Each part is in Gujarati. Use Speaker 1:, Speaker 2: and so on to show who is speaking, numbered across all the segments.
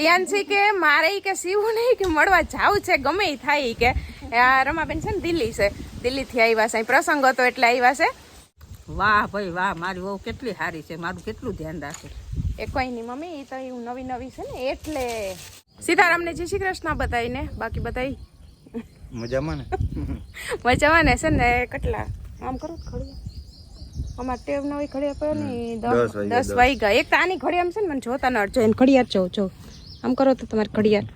Speaker 1: પ્રિયાંશી કે મારે કે સીવું નહીં કે મળવા જાવું છે ગમે એ થાય કે. રમાબેન છે ને દિલ્હી છે. દિલ્હીથી આવ્યા છે. પ્રસંગ હતો એટલે આવ્યા છે.
Speaker 2: વાહ ભાઈ વાહ મારી વહુ કેટલી સારી છે. મારું કેટલું ધ્યાન રાખે.
Speaker 1: એ કોઈ નહીં મમ્મી એ તો એવું નવી નવી છે ને એટલે. સીતારામને જય શ્રી કૃષ્ણ બતાવીને. બાકી બતાવી.
Speaker 3: મજામાં ને?
Speaker 1: મજામાં ને છે ને કેટલા? આમ કરો ખડી. અમારે ટેવ નવી ઘડિયાળ પડ્યો ને
Speaker 3: દસ વાગ્યા.
Speaker 1: એક તો આની ઘડિયાળ છે ને મને જોતા ન અડજો. એને ઘડિયાળ જો જો આમ કરો તો તમારે ઘડિયાળ.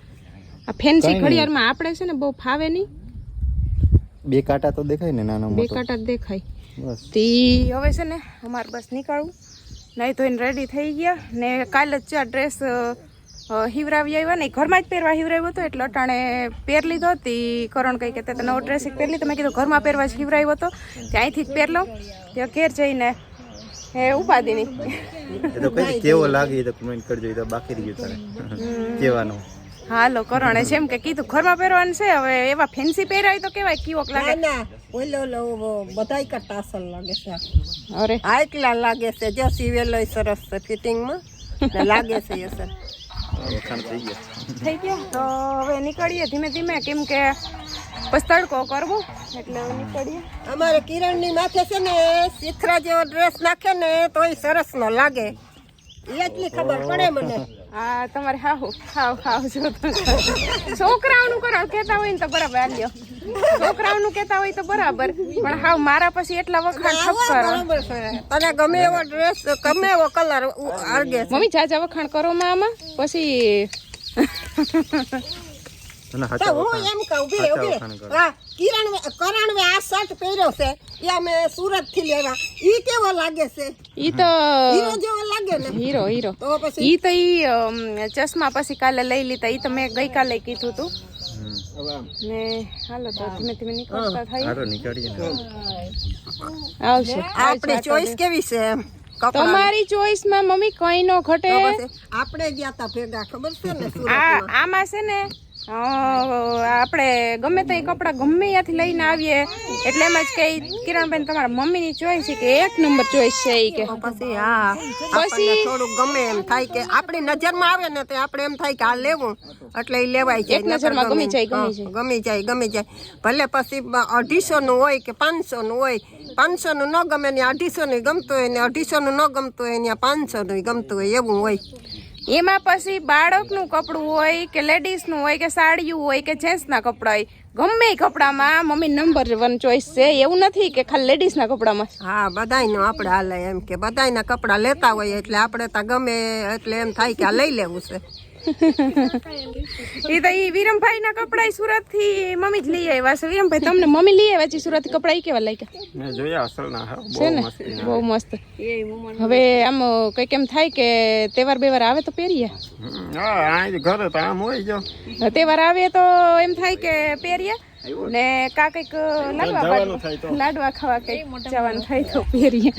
Speaker 1: આ ફેન્સી ઘડિયાળમાં આપણે છે ને બહુ ફાવે નહીં.
Speaker 3: બે કાંટા તો દેખાય ને નાના
Speaker 1: બે કાંટા દેખાય.
Speaker 3: બસ.
Speaker 1: તી હવે છે ને અમારે બસ નીકળવું. નહીં તો એને રેડી થઈ ગયા. ને કાલે જ આ ડ્રેસ હિવરાવી આવ્યા ને. ઘરમાં જ પહેરવા હિવરાવ્યો હતો એટલે અટાણે પહેર લીધો. હતી કરણ કંઈ કે તો નવો ડ્રેસ પહેરી લીધો મેં કીધું ઘરમાં પહેરવા જ હિવરાવ્યો હતો. ત્યાંથી જ પહેર લઉં. ત્યાં ઘેર જઈને એ ઉપાધિની
Speaker 3: એ તો કઈ કેવો લાગે તો કમેન્ટ કરજો એ તો બાકી રહ્યું તારે. કહેવાનું
Speaker 1: હાલો કરણે જેમ કે કીધું ઘરમાં પહેરવાનું છે? હવે એવા ફેન્સી પહેરાય તો કેવાય કીવોક લાગે.
Speaker 2: ના ઓલો ઓલો બધાય કરતા અસલ લાગે છે.
Speaker 1: અરે.
Speaker 2: આ એકલા લાગે છે જો સીવેલો સરસ છે ફિટિંગમાં લાગે છે એ સર
Speaker 3: થઈ ગયા?
Speaker 1: તો હવે નીકળીએ ધીમે ધીમે કેમ કે પછી તડકો કરવો. એટલે નીકળીએ.
Speaker 2: અમારે કિરણની માથે છે ને સિથરા જેવો ડ્રેસ નાખે ને તોય સરસ નો લાગે. એટલી ખબર પડે મને.
Speaker 1: હા તમારે હાહુ હાવ હાવ જો છોકરાઓનું કરો કહેતા હોય ને તો બરાબર આલ્યો છોકરાઓનું કહેતા હોય તો બરાબર પણ હાવ મારા પછી એટલા વખાણ ઠપ કરો.
Speaker 2: તને ગમે એવો ડ્રેસ ગમે એવો કલર અરગે છે.
Speaker 1: મમ્મી જાજા વખાણ કરો માં આમાં પછી
Speaker 2: તો હું એમ કહું બે
Speaker 3: સાચા
Speaker 2: બે
Speaker 3: વખાણ કરો.
Speaker 2: હા કિરણ કરણ આ શર્ટ પહેર્યો છે એ અમે સુરતથી લેવા. ઈ કેવો લાગે છે?
Speaker 1: ઈ તો
Speaker 2: હીરો જેવો લાગે ને?
Speaker 1: Hero hero.
Speaker 2: તો પછી?
Speaker 1: ઈ તો ઈ ચશ્મા પછી કાલે લઈ લીધા. ઈ તો મેં ગઈકાલે કીધું તું. ને હાલો તો ધીમે ધીમે નીકળતા થાય
Speaker 3: હારો નીકળીએ.
Speaker 1: આવશે.
Speaker 2: આપણી ચોઈસ કેવી છે એમ?
Speaker 1: તમારી ચોઈસમાં મમ્મી કઈ નો ઘટે.
Speaker 2: આપણે ગયા તા ભેગા ખબર છે ને
Speaker 1: આમાં છે ને આપણે ગમે તે કપડાં ગમે ત્યાંથી લઈને આવીએ. એટલે એમ જ કે કિરણબેન તમારા મમ્મીની ચોઈસ છે કે એક નંબર ચોઈસ છે એ કે.
Speaker 2: પછી હા પછી થોડુંક ગમે એમ થાય કે આપણી નજરમાં આવે ને તો આપણે એમ થાય કે આ લેવું. એટલે એ લેવાય જાય
Speaker 1: નજરમાં ગમી જાય, ગમી
Speaker 2: હા, ગમી જાય ગમી જાય. ભલે પછી અઢીસો નું હોય કે પાંચસો નું હોય પાંચસો નું ન ગમે ને અઢીસો નું ગમતું હોય ને અઢીસો નું ન ગમતું હોય ને પાંચસો નું ગમતું હોય એવું હોય.
Speaker 1: એમાં પછી બાળકનું કપડું હોય કે લેડીઝનું હોય કે સાડીયું હોય કે જેન્ટ્સના કપડાં હોય, ગમે કપડામાં મમ્મી નંબર વન ચોઈસ છે. એવું નથી કે ખાલી લેડીઝના કપડામાં
Speaker 2: હા, બધાયનું આપણે હાલે એમ કે બધાયના કપડાં લેતા હોય એટલે આપણે તો ગમે એટલે એમ થાય કે આ લઈ લેવું છે.
Speaker 1: ઈ તો ઈ વિરમભાઈ ના કપડા સુરતથી મમ્મી જ લઈ આવ્યા છે. વિરમભાઈ તમને મમ્મી લઈ આવ્યા છે સુરતથી કપડા કેવા લાગ્યા?
Speaker 3: મેં જોયા અસલ ના
Speaker 1: છે ને? બહુ મસ્ત. હવે આમ કઈ એમ થાય કે તહેવાર બેવાર આવે તો પહેરીએ?
Speaker 3: ઘરે તો આમ હોય જો.
Speaker 1: તહેવાર આવે તો એમ થાય કે પહેરીએ? ને કા કંઈક લાડવા લાડવા ખાવા કંઈક જવાનું થાય તો પહેરીએ.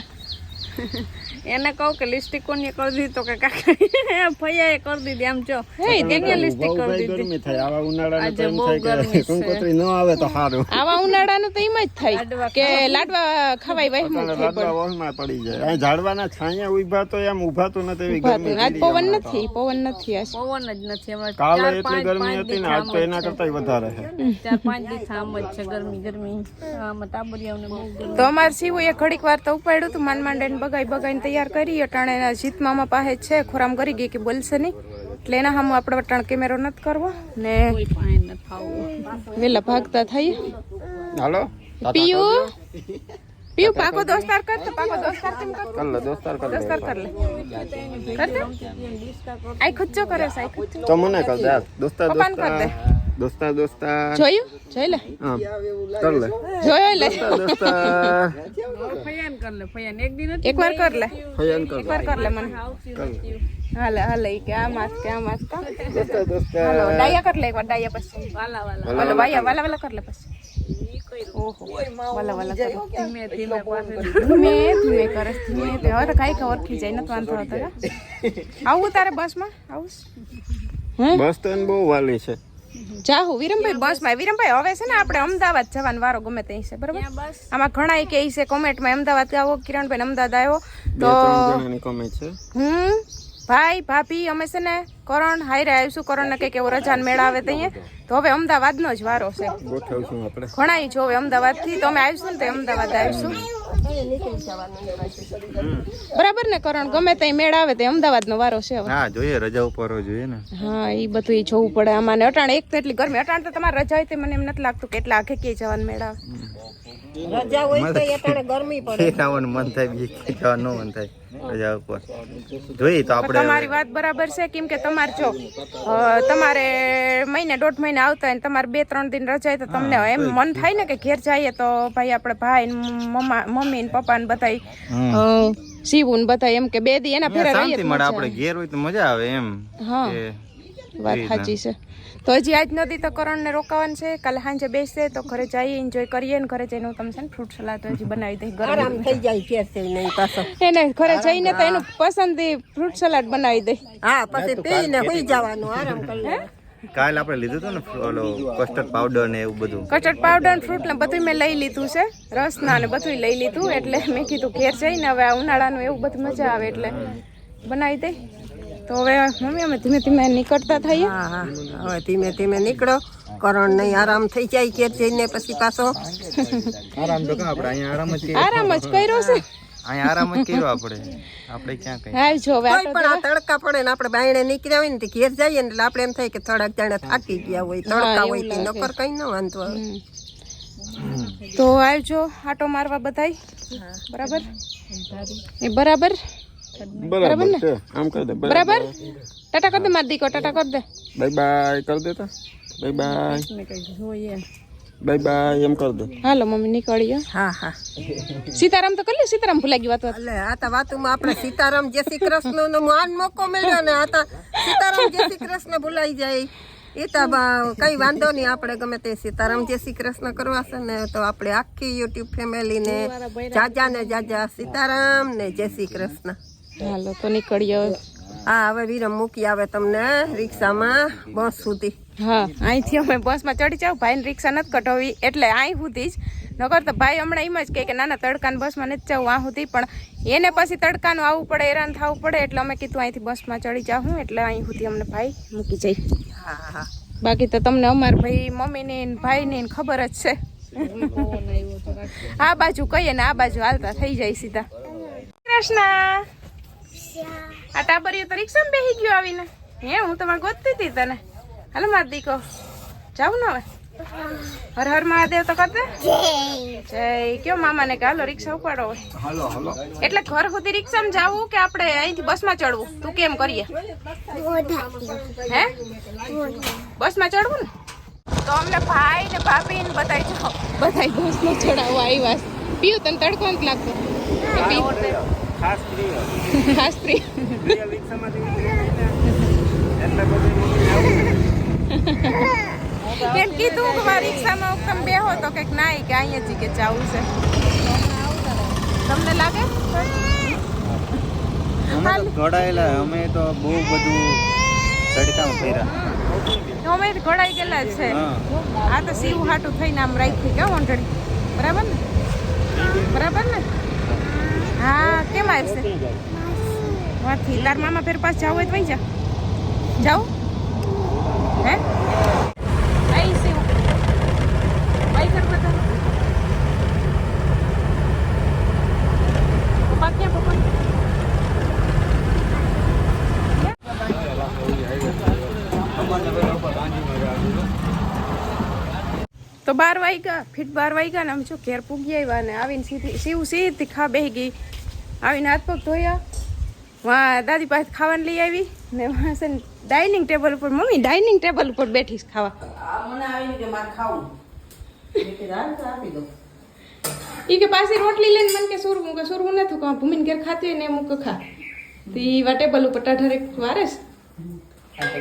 Speaker 4: એને કહું કે લિસ્ટિક કોને કરી દીધી તો કે કાકા ફૈયાએ કરી દીધી આમ જો.
Speaker 1: હે તેને લિસ્ટિક કરી દીધી.
Speaker 3: ગરમી થાય આવા ઉનાળાને
Speaker 4: તો એમ થાય કે
Speaker 3: કંકોત્રી ન આવે તો સારું.
Speaker 1: આવા ઉનાળાને તો એમ જ થાય કે લાડવા ખવાય વહેમું થઈ
Speaker 3: રાતના વહમાં પડી જાય. આ ઝાડવાના છાયા ઊભા તો એમ ઉભાતું નથી એવી ગરમી
Speaker 1: આજ પવન નથી પવન નથી આજ.
Speaker 4: પવન જ નથી હમણાં
Speaker 3: કાલે
Speaker 4: ચાર
Speaker 3: એટલી
Speaker 4: પાંચ
Speaker 3: ગરમી હતી ને આજ તો એના કરતાય વધારે છે.
Speaker 4: ચાર પાંચ દિવસ આમ જ છે ગરમી ગરમી. આમ ટાબરિયાઓને બહુ
Speaker 1: તો અમાર સીવું એ ઘડીક વાર તો ઉપાડ્યું હતું માન માંડે બગાઈ બગાઈને તૈયાર કરી અટાણે એના જીત મામા પાસે છે. ખોરામ કરી ગઈ કે બોલશે નહીં. એટલે એના સામે આપણે અટાણ કેમેરો નથી કરવો. ને વેલા ભાગતા થઈ
Speaker 3: હાલો?
Speaker 1: પીયુ? પીયુ પાકો દોસ્તાર કર તો. પાકો દોસ્તાર કેમ કર
Speaker 3: કર લે દોસ્તાર કર લે.
Speaker 1: દોસ્તાર કર લે. કર દે. આઈ ખુચ્ચો કરે સાઈ ખુચ્ચો
Speaker 3: તો મને કર દે. દોસ્તાર
Speaker 1: પપ્પાને કર દે.
Speaker 3: દોસ્તાર દોસ્તાર દોસ્તા.
Speaker 1: જોયું? જોઈ લે
Speaker 3: કર લે
Speaker 1: જોયો લે
Speaker 4: ફયાન કર લે ફયાન એક દિન
Speaker 1: એક વાર કર લે
Speaker 3: ફયાન. કર
Speaker 1: એક વાર કર લે મને. હાલે હાલે કે આ માસ કે આ માસ કા?
Speaker 3: દોસ્તા દોસ્તા.
Speaker 1: હાલો ડાયા કર લે એક વાર ડાયા પછી.
Speaker 4: વાલા વાલા.
Speaker 1: વાલા વાયા વાલા વાલા કર લે પછી ઓહો વાલા વાલા કરો.
Speaker 4: ધીમે ધીમે
Speaker 1: ધીમે ધીમે કરે છે, ધીમે. હવે તો કાંઈ ખબર ખી જાય નથી વાંધો હતો? આવું તારે બસમાં? આવું? હે?
Speaker 3: બસ તો બહુ વાલી છે.
Speaker 1: જાહુ વિરમભાઈ બસમાં વિરમભાઈ હવે છે ને આપણે અમદાવાદ જવાનો વારો ગમે તે છે બરાબર? આમાં ઘણા કે છે કોમેન્ટમાં અમદાવાદ આવો કિરણભાઈ અમદાવાદ આવ્યો. તો
Speaker 3: કોમેન્ટ છે.
Speaker 1: હું ભાઈ ભાભી અમે છે ને કરણ હાઈરે આવીશું. કરણને કંઈક એવો રજાન મેળા આવે ત્યાં તો હવે અમદાવાદનો જ વારો છે. ઘણા જો હવે અમદાવાદથી અમદાવાદથી. તો અમે આવીશું ને તો અમદાવાદ આવીશું. બરાબર ને કરણ? ગમે ત્યાં મેળા આવે તે અમદાવાદનો વારો છે
Speaker 3: હા જોઈએ રજા ઉપર જોઈએ ને.
Speaker 1: હા એ બધું એ જોવું પડે આમાં. ને અટાણે એક તો એટલી ગરમી. અટાણે તો તમારે રજા હોય તે મને એમ નથી લાગતું કે એટલા આખે ક્યાંય જવાનું મેળા
Speaker 2: રજા હોય તો અટાણે ગરમી પડે.
Speaker 3: મન થાય બીજે જવાનું મન થાય. રજા ઉપર. જોઈએ તો આપણે
Speaker 1: તમારી વાત બરાબર છે કેમ કે તમારે જો તમારે મહિને દોઢ મહિને આવતા હોય તમારે બે ત્રણ દિન રજા હોય તો તમને એમ મન થાય ને કે ઘેર જઈએ તો ભાઈ આપણે ભાઈ મમ્મા મમ્મી ને પપ્પા ને બધા શિવું ને બધા એમ કે બે દી એના ફેરા રહીએ મજા
Speaker 3: આપણે ઘેર હોય તો મજા આવે એમ
Speaker 1: હા. વાત સાચી છે. તો હજી આજ નથી તો કરણને રોકાવાનું છે. કાલે સાંજે બેસે તો ઘરે જઈએ એન્જોય કરીએ ને ઘરે જઈને હું તમને છે ને ફ્રૂટ સલાડ તો હજી બનાવી દઈ ગરમ
Speaker 2: આરામ થઈ જાય કે છે નહીં પાછો.
Speaker 1: એને ઘરે જઈને તો એનું પસંદી ફ્રૂટ સલાડ બનાવી દઈ
Speaker 2: હા પછી પીને સુઈ જવાનું આરામ કરી
Speaker 3: કાલ આપણે લીધું હતું ને ઓલો કસ્ટર્ડ પાવડર ને એવું બધું.
Speaker 1: કસ્ટર્ડ પાવડર ફ્રૂટ ને બધું મેં લઈ લીધું છે. રસના ને બધું લઈ લીધું એટલે મેં કીધું ઘેર જઈને હવે આ ઉનાળાનું એવું બધું મજા આવે એટલે બનાવી દઈ તો હવે મમ્મી અમે ધીમે ધીમે નીકળતા થઈએ.
Speaker 2: હા હા. હવે ધીમે ધીમે નીકળો. કરણ નહીં આરામ થઈ જાય ઘેર જઈને પછી પાછો.
Speaker 3: આરામ તો કાં આપણે અહીંયા આરામ જ કર્યો.
Speaker 1: આરામ જ કર્યો છે.
Speaker 3: અહીંયા આરામ જ કર્યો આપણે આપણે ક્યાં કઈ?
Speaker 1: હાલ જો હવે
Speaker 2: પણ આ તડકા પડે ને આપણે બાયણે નીકળ્યા હોય ને તે ઘેર જઈએ ને એટલે આપણે એમ થાય કે થોડાક જાણે થાકી ગયા હોય તડકા હોય તે નોકર કઈ ન વાંધો આવે.
Speaker 1: તો આવજો આટો મારવા બધાય. બરાબર? એ બરાબર? બરાબર ને
Speaker 5: આમ કરી દે
Speaker 1: બરાબર ટાટા કર દે માર દીકો ટાટા કર દે
Speaker 5: બાય બાય કરી દેતા બાય બાય બાય બાય એમ કરી દે
Speaker 1: હાલો મમ્મી નીકળીએ
Speaker 2: હા હા
Speaker 1: સીતારામ તો કરી લે સીતારામ ભૂલાઈ ગઈ વાત વાત
Speaker 2: એટલે આ તો વાતોમાં આપણે સીતારામ જય શ્રી કૃષ્ણ નો માન મોકો મળ્યો ને આ તો સીતારામ જય શ્રી કૃષ્ણ ભૂલાઈ જાય એ તો બા- કઈ વાંધો નહીં આપણે ગમે તે સીતારામ જય શ્રી કૃષ્ણ કરવા છે ને તો આપણે આખી યુટ્યુબ ફેમિલી ને જાજા ને જાજા સીતારામ ને જય શ્રી કૃષ્ણ
Speaker 1: હાલો તો નીકળીએ હવે.
Speaker 2: હા હવે વિરમ મૂકી આવે તમને રિક્ષામાં બસ સુધી.
Speaker 1: હા અહીંથી અમે બસમાં ચડી જાવ ભાઈને રિક્ષા નથી કઢાવી એટલે અહીં સુધી જ. નકર તો ભાઈ હમણાં એમ જ કહે કે નાના તડકાની બસમાં નથી જવું આ સુધી પણ એને પછી તડકાનું આવવું પડે હેરાન થવું પડે એટલે અમે કીધું અહીંથી બસમાં ચડી જાઉં એટલે અહીં સુધી અમને ભાઈ મૂકી જાય
Speaker 2: હા હા
Speaker 1: બાકી તો તમને અમાર ભાઈ મમ્મીને ને ભાઈની ને ખબર જ છે. આ બાજુ કહીએ ને આ બાજુ હાલતા થઈ જાય સીધા. કૃષ્ણ! આ ટાબરીઓ તો રિક્ષામાં બેસી ગયો આવીને. હે હું તમારે ગોતતી હતી તને. હાલો માર દીકો. જાવું ને હવે. હર હર મહાદેવ તો કરતે દે જય. કયો મામાને કે હાલો રિક્ષા ઉપાડો હોય એટલે ઘર સુધી રિક્ષામાં જાવું કે આપણે અહીંથી બસમાં ચડવું? તું કેમ કરીએ? હે? બસમાં ચડવું ને? તો અમને ભાઈ ને ભાભી ને બધા જો બધા બસમાં ચડાવવા આવ્યા. પીયું તને તડકો નથી લાગતો? કે પ્રિય. ખાસ પ્રિય. એમ કીધું કે મારી રિક્ષામાં તમે બેહો તો કંઈક ના કે અહીંયા કે જવું છે. તમને લાગે?
Speaker 3: અમે તો ઘોડાયેલા અમે તો બહુ બધું તડકામાં ફેરા
Speaker 1: અમે ઘોડાઈ ગયેલા જ છે. આ તો સીવ હાટું થઈને આમ રાખી ગયો ઓંઢળી બરાબર ને? બરાબર ને? હા કેમ આવશે વાથી તાર મામા ફેર પાસ જાવ હોય તો વહી જા જાવ હે આઈ શિવ બાઈ કર બધા પપ્પા ક્યાં પપ્પા તો બાર વાગ્યા ફીટ બાર વાગ્યા ને અમે જો ઘેર પૂગી આવ્યા ને આવીને સીધી સીવ સીધી ખા બેહી ગઈ આવીને હાથ પગ ધોયા. વાં દાદી પાસે ખાવાનું લઈ આવી ને વાં છે ડાઇનિંગ ટેબલ ઉપર મમ્મી ડાઇનિંગ ટેબલ ઉપર બેઠી ખાવા. ઈ કે પાછી રોટલી લઈને મને કે સુરવું કે સુરવું નથી કહું ભૂમિને ઘેર ખાતી હોય ને એમ હું ખા. તો વા ટેબલ ઉપર ટાઢારે વારે છે.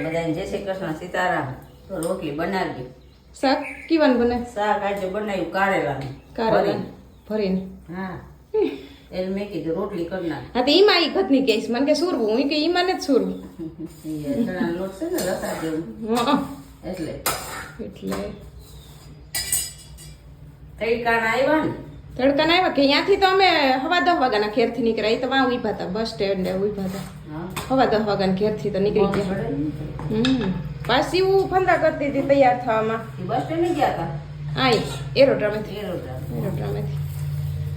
Speaker 6: બધાને જય શ્રી કૃષ્ણ સીતારામ. તો રોટલી બનાવી
Speaker 1: શાક કીવાનું બને?
Speaker 6: શાક આજે બનાવ્યું કારેલાનું.
Speaker 1: કારેલા ભરીને.
Speaker 6: હા. એટલે મેં કીધું રોટલી કરી નાખ.
Speaker 1: હા તો ઈમાં ઈ ઘટની કહીશ મને કે સુરવું. હું કે ઈમાં જ સુરવું.
Speaker 6: લોટ છે ને રસા જેવું. એટલે.
Speaker 1: એટલે.
Speaker 6: તડકાના આવ્યા ને?
Speaker 1: તડકા આવ્યા કે અહીંયાથી તો અમે હવા દસ વાગ્યાના ઘેરથી નીકળ્યા. એ તો વાં ઊભા હતા બસ સ્ટેન્ડે ઊભા હતા. હવા દસ વાગ્યાના ઘેરથી તો નીકળી ગયા. હમ. પાછી હું ફંદા કરતી હતી તૈયાર થવામાં.
Speaker 6: બસ સ્ટેન્ડ ગયા હતા
Speaker 1: આઈ એરોડ્રામેથી.
Speaker 6: એરોડ્રામ.
Speaker 1: એરોડ્રામેથી.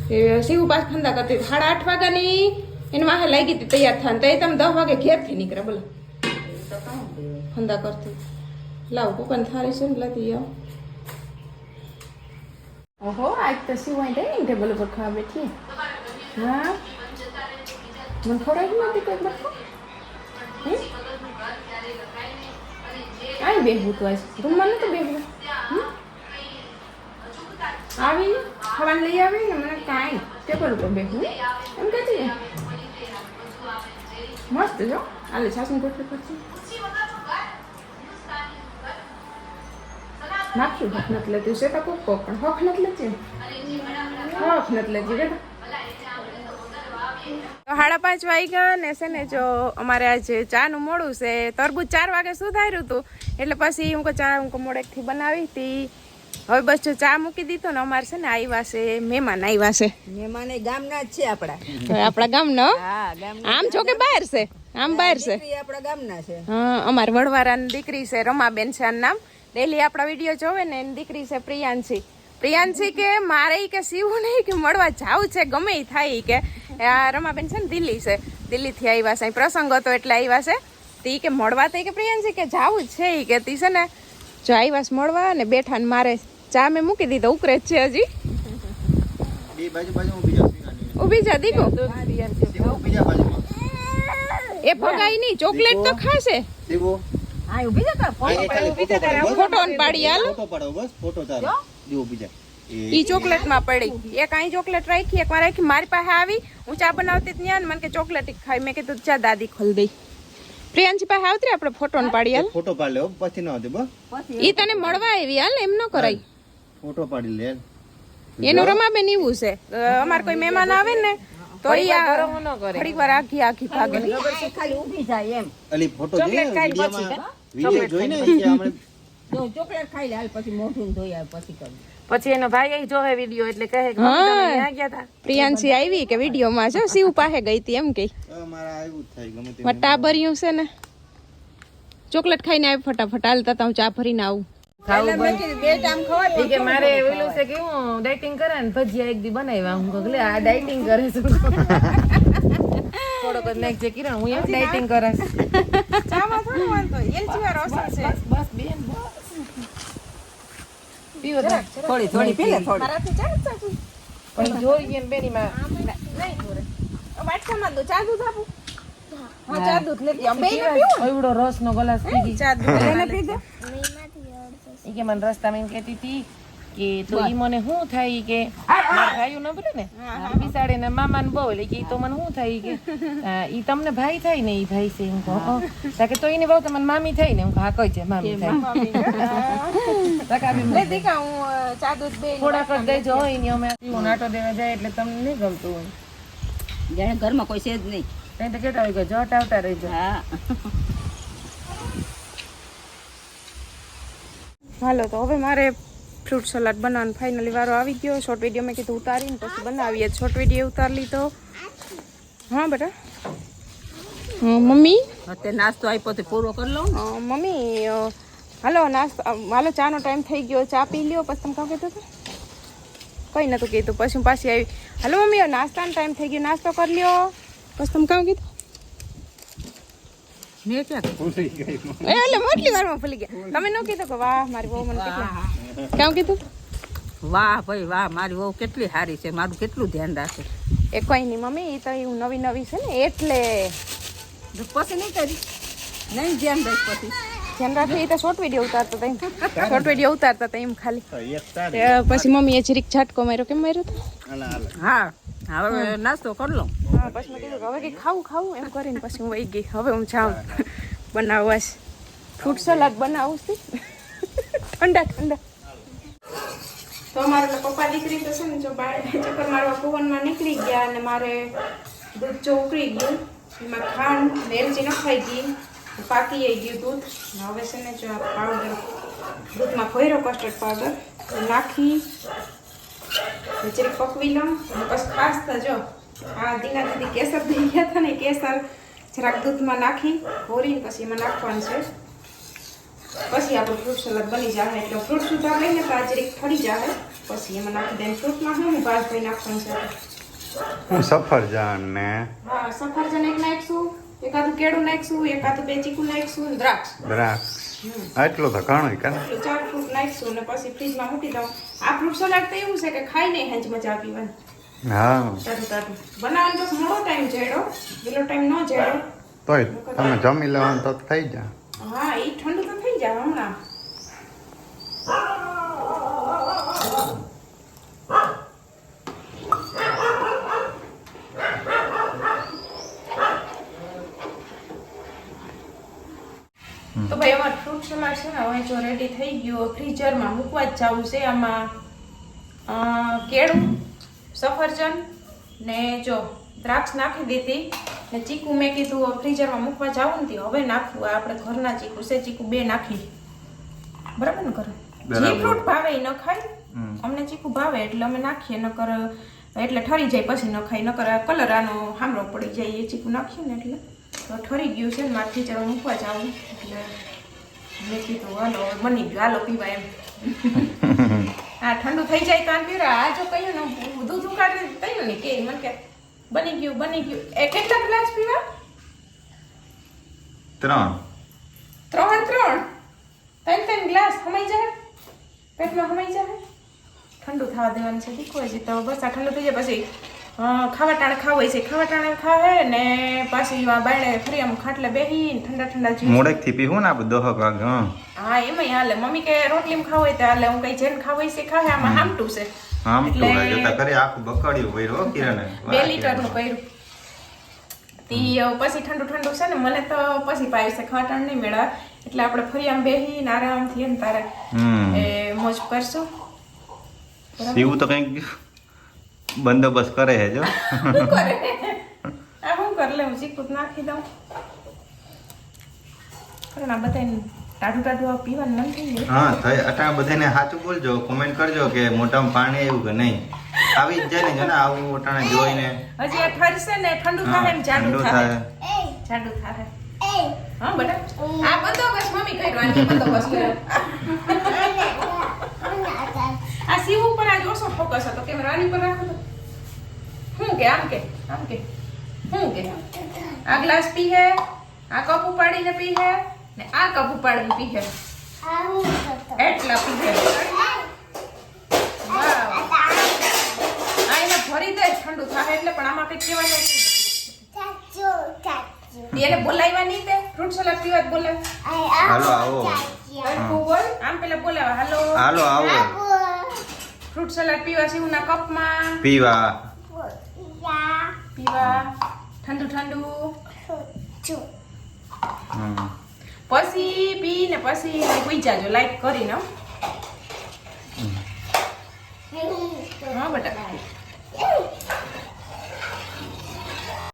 Speaker 1: શિવ પાસ ફંદા કરતી સાડા આઠ વાગ્યાની એને વાહે લાગી હતી તૈયાર થઈને તો એ તમે દસ વાગે ઘેરથી નીકળે બોલો. ફંદા કરતી. લાવ, કુકન થાળી છે ને લાતી આવો. ઓહો, આજ તો અહીં ડાઇનિંગ ટેબલ ઉપર ખાવા બેઠી. હા મને ખવડાવી નથી કોઈ બરખો. આઈ બેહવું તો આજ? રૂમમાં નતું બેહવું? હમ? આવી ખાવાનું લઈ આવી ને મને કાંઈ ટેબલ ઉપર બેઠું એમ કહેતી છે મસ્ત જો. આલે છાસની ગોઠવી પછી. નાખ્યું હક નથી લેતી છે તો કોક પણ. હક નથી લેતી હક નથી લેતી બેટા સાડા પાંચ વાગ્યા ને છે ને જો અમારે આજે ચાનું મોડું છે. તરબૂચ ચાર વાગે શું થાય હતું. એટલે પછી હું ચા હું મોડેકથી બનાવી હતી. હવે બસ જો ચા મૂકી દીધો ને અમારે છે ને આવ્યા છે મહેમાન આવ્યા છે.
Speaker 2: મહેમાન એ ગામના જ છે આપણા.
Speaker 1: આપણા ગામનો? આમ જો કે બહાર છે. આમ બહાર છે.
Speaker 2: દીકરી આપણા ગામના છે.
Speaker 1: હા અમાર વડવારાની દીકરી છે રમાબેન છે નામ. ડેલી આપણા વીડિયો જોવે ને એની દીકરી છે પ્રિયાંશી. પ્રિયાંશી કે મારે કે સીવું નહીં કે મળવા જાવું છે ગમે થાય કે. આ રમાબેન છે ને દિલ્હી છે. દિલ્હીથી આવ્યા છે. પ્રસંગ હતો એટલે આવ્યા છે. તી કે મળવા તો કે પ્રિયાંશી કે જાવું છે કે. તી છે ને જો આવ્યા મળવા ને બેઠા ને મારે ચા મેં મૂકી દીધો ઉકરે જ છે હજી.
Speaker 3: બે બાજુ બાજુ ઊભી જાઓ શિવાની.
Speaker 1: ઊભી જા દીકો
Speaker 3: શિવો ઊભી જા બાજુમાં.
Speaker 1: એ ભગાઈ નહીં ચોકલેટ તો ખાશે.
Speaker 3: ફોટો પાડો
Speaker 1: હાલ
Speaker 3: ફોટો પાડો. બસ ફોટો તારો. જો. ઊભી જા. એ
Speaker 1: ઈ ચોકલેટમાં પડી. એક અહીં ચોકલેટ રાખી એક વાર રાખી મારી પાસે આવી. હું ચા બનાવતી ત્યાં ને મને કે ચોકલેટ ખાઈ મેં કીધું ચા દાદી ખોલ દઈ. પ્રિયાંશી પાસે આવતરી આપણે ફોટો ને પાડી હાલ.
Speaker 3: ફોટો પાડી લેવો પછી ન આવતી બસ
Speaker 1: ઈ તને મળવા આવી હાલ એમ ન કરાય.
Speaker 3: ફોટો પાડી લે
Speaker 1: એનું રમાબેન એવું છે. અમાર કોઈ મહેમાન આવે ને તો ઈ આ ઘડીક વાર આખી આખી ભાગે
Speaker 2: ખાલી ઊભી જાય એમ.
Speaker 3: અલી ફોટો જોઈએ વિડીયોમાં. વીડિયો જોઈને કે આપણે
Speaker 2: જો ચોકલેટ ખાઈ લે હાલ પછી મોઢું ધોઈ આવે પછી કર.
Speaker 4: પછી એનો ભાઈ અહીં જોહે વીડિયો એટલે કહે કે
Speaker 1: હા.
Speaker 4: ગયા હતા
Speaker 1: પ્રિયાંશી આવી કે વિડીયોમાં? જો શિવ પાસે ગઈ હતી એમ કે
Speaker 3: અ, મારા આવ્યું થાય ગમે તે
Speaker 1: વટા ભર્યું છે ને. ચોકલેટ ખાઈને આવી ફટાફટ. હાલતા તા હું ચા ભરીને આવું.
Speaker 2: બે ટાઈમ
Speaker 4: કે મારે ઓલું છે કે હું ડાયટિંગ કરે ને ભજીયા એક દી બનાવ્યા. હું લે આ ડાયટિંગ કરે છે. થોડોક જ નાખ જે કિરણ હું એમ ડાયટિંગ કરે છે
Speaker 1: ચામાં થોડું વાંધો એલચી વાર અસર છે.
Speaker 4: બસ બેન પીવો.
Speaker 2: થોડી થોડી પી લે થોડી.
Speaker 1: મારાથી ચા જ ચાચુ
Speaker 4: પણ જોઈ ને બેની માં
Speaker 1: નહીં જોરે વાટકામાં દો ચા દૂધ આપું? હા. ચા દૂધ
Speaker 4: એવડો રસ નો? ગ્લાસ પી ગઈ
Speaker 1: ચા દૂધ એને પી દે
Speaker 4: ઈ કે મને રસ્તામાં એમ કહેતી હતી કે તો ઈ મને શું થાય કે મારા ભાઈઓ ન બોલે ને? બિસાડે ને મામા ને બહુ એટલે કે તો મને શું થાય કે? ઈ તમને ભાઈ થાય ને ઈ ભાઈ છે એમ કહો. કે તો ઈને બહુ તમને મામી થાય ને? એમ હા કહી છે મામી થાય. થોડાક જ દેજો હોય અમે. નાટો દેવા જાય એટલે તમને નહીં ગમતું હોય.
Speaker 6: જાણે ઘરમાં કોઈ છે જ નહીં.
Speaker 4: નહીં તો કેતા હોય કે જટ આવતા રહેજો.
Speaker 6: હા.
Speaker 1: હાલો તો હવે મારે ફ્રૂટ સલાડ બનાવવાનો ફાઇનલી વારો આવી ગયો. શોર્ટ વીડિયો મેં કીધું ઉતારીને પછી બનાવીએ. શોર્ટ વીડિયો ઉતારી લીધો. હા બેટા? હા, મમ્મી?
Speaker 2: અત્યારે નાસ્તો આપ્યો તે પૂરો કરી લઉં
Speaker 1: મમ્મી હાલો નાસ્તો હાલો ચાનો ટાઈમ થઈ ગયો. ચા પી લ્યો. પછી તમે કાં કીધું હતું? કંઈ નહોતું કીધું. પછી હું પાછી આવી. હાલો મમ્મી નાસ્તાનો ટાઈમ થઈ ગયો. નાસ્તો કરી લ્યો. પછી તમે કાં કીધું?
Speaker 2: મેં ક્યાં
Speaker 1: એ એટલે મોટલી વારમાં ભૂલી ગયા. તમે ન કીધું કે વાહ મારી બહુ મને કેટલા કાં કીધું?
Speaker 2: વાહ ભાઈ વાહ મારી વહુ કેટલી સારી છે મારું કેટલું ધ્યાન રાખે.
Speaker 1: એ કોઈ નહીં મમ્મી એ તો એવું નવી નવી છે ને એટલે.
Speaker 2: પછી નહીં કરી? નહીં ધ્યાન રાખ પછી.
Speaker 1: ધ્યાન રાખે એ તો શોર્ટ વીડિયો ઉતારતા હતા એમ. શોર્ટ વીડિયો ઉતારતા હતા એમ ખાલી.
Speaker 3: પછી
Speaker 1: મમ્મી એ છાટકો જરીક ઝાટકો માર્યો કેમ માર્યો હતો
Speaker 2: હા હવે નાસ્તો કરી લઉં.
Speaker 1: હા પછી મેં કીધું હવે કંઈ ખાવું ખાવું એમ કરીને પછી હું વહી ગઈ. હવે હું જાઉં. બનાવવા ફ્રૂટ સલાડ બનાવું છું. ઠંડા ઠંડા તો અમારા પપ્પા દીકરી તો છે ને, જો બાર ચક્કર મારવા પવનમાં નીકળી ગયા અને મારે દૂધ જો ઉકળી ગયું, એમાં ખાંડ ને એલચી નખાઈ ગઈ પાકી આવી ગયું દૂધ. હવે છે ને જો આ પાવડર દૂધમાં ખોયરો કસ્ટર્ડ પાવડર નાખી જરીક પકવી લઉં અને પછી પાસ્તા જો, આ દીના દીદી કેસર દઈ ગયા હતા ને, કેસર જરાક દૂધમાં નાખી ભોરીને પછી એમાં નાખવાનું છે. પછી આપણું ફ્રૂટ સલાડ બની જાય એટલે ફ્રૂટ સુધાર લઈને તો આ જરીક ઠરી જાય પછી એમાં નાખી દઈને ફ્રૂટમાં હું ભાઈ નાખવાનું છે
Speaker 3: હું સફરજન ને?
Speaker 1: હા સફરજન એક નાખશું એકાદું કેળું નાખશું એકાદું બે ચીકુ નાખશું દ્રાક્ષ.
Speaker 3: દ્રાક્ષ. આટલું તો ઘણું કરે
Speaker 1: એટલું ચાર ફ્રૂટ નાખશું અને પછી ફ્રીજમાં મૂકી દઉં. આ ફ્રૂટ સલાડ તો એવું છે કે ખાઈ નહીં હેંજ મજા પીવાની
Speaker 3: હા.
Speaker 1: તારું તારું બનાવવાનો બસ મોડો ટાઈમ જેડો પેલો ટાઈમ ન જેડો.
Speaker 3: તોય તમે જમી લેવાનું તો થઈ જાય.
Speaker 1: હા એ ઠંડુ તો થઈ જાય હમણાં. તો ભાઈ, અમાર ફ્રૂટ સલાડ છે ને, હવે જો રેડી થઈ ગયો ફ્રીઝરમાં મૂકવા જ જવું છે આમાં. કેળું, સફરજન ને જો દ્રાક્ષ નાખી દીધી. ને ચીકુ મેં કીધું ફ્રીઝરમાં મૂકવા જાવું ને હવે નાખવું આ આપણે ઘરના ચીકુ છે ચીકુ બે નાખી બરાબર ને કરે જે ફ્રૂટ ભાવે એ ન ખાય. અમને ચીકુ ભાવે એટલે અમે નાખીએ નકર એટલે ઠરી જાય પછી ન ખાય. નકર કલર આનો હામરો પડી જાય એ ચીકુ નાખ્યું ને એટલે. તો ઠરી ગયું છે મારે ફ્રીઝરમાં મૂકવા જાવું. એટલે મેં કીધું હાલો બની ગયું. હાલો પીવા એમ. હા ઠંડુ થઈ જાય તો આ પીરા આ જો કહ્યું ને દૂધ ઉકાળીને કહ્યું ને કે મને કે બની ગયું બની ગયું. એ કેટલા ગ્લાસ પીવા?
Speaker 3: ત્રણ.
Speaker 1: ત્રણ ત્રણ? ત્રણ ત્રણ ગ્લાસ હમાઈ જાય? પેટમાં હમાઈ જાય? ઠંડુ થવા દેવાનું છે દીકરો હજી તો બસ આ ઠંડુ થઈ જાય પછી ખાવા ટાણે ખાવું હોય છે. ખાવા ટાણે ખાવે ને પાછી આ બાયણે ફરી આમ ખાટલે બેહી ઠંડા ઠંડા
Speaker 3: જીવ મોડેકથી પીવું ને આપણે દોહક વાગે હં.
Speaker 1: હા એમાં હાલે. મમ્મી કે રોટલી ખાવ હોય તો હાલે. હું કઈ જેન ખાવ હોય છે ખાવે આમાં હામટું છે.
Speaker 3: હામટું
Speaker 1: એટલે-
Speaker 3: કરી આખું બકડ્યું ભર્યું કિરણ.
Speaker 1: બે લીટરનું કર્યું તી પછી ઠંડુ ઠંડુ છે ને મને તો પછી પાય છે. ખાટાણ નહીં મેળા. એટલે આપણે ફરી આમ બેહીને આરામથી એમ તારે. એ મોજ કરશું.
Speaker 3: શિવ તો કંઈક બંદોબસ્ત કરે હે જો.
Speaker 1: શું કરે લઉં શું કર હું ચીકું નાખી દઉં. કારણ આ બધાને પીવાનું મન થઈ ગયું.
Speaker 3: હા બધાને સાચું બોલજો કોમેન્ટ કરજો કે મોટામાં પાણી આવ્યું કે નહીં. આવી જ જાય ને જો ને આવું અટાણે જોઈને.
Speaker 1: હજી આ ઠરશે ને ઠંડુ થાય ને જાડું થાય.
Speaker 3: થાય.
Speaker 1: જાડું થાય. હા બેટા. આ બંદોબસ્ત મમ્મી કર્યો બંદોબસ્ત. કર્યો આ શિવ ઉપર આજ ઓછો ફોકસ હતો કેમ રાની પર રાખો તો શું કે આમ કે આમ કે શું કે આ ગ્લાસ પીહે આ કપ ઉપાડીને પીહે ને આ કપ ઉપાડીને પીહે એટલા પીહે વાવ. આ એને ભરી દે ઠંડુ થાય એટલે પણ આમાં કઈ કહેવાય નહીં એને બોલાવ્યા નહીં તે ફ્રૂટ સલાડ પીવા જ બોલાવ
Speaker 3: હાલો આવો
Speaker 1: હરખું બોલ આમ પેલા બોલાવા હાલો
Speaker 3: હાલો આવો
Speaker 1: ફ્રૂટ સલાડ પીવા શિવના કપમાં.
Speaker 3: પીવા.
Speaker 1: પીવા. ઠંડુ ઠંડુ.
Speaker 3: હમ.
Speaker 1: પછી પી ને પછી પૂઈ જાજો લાઈક કરીને. હા બેટા.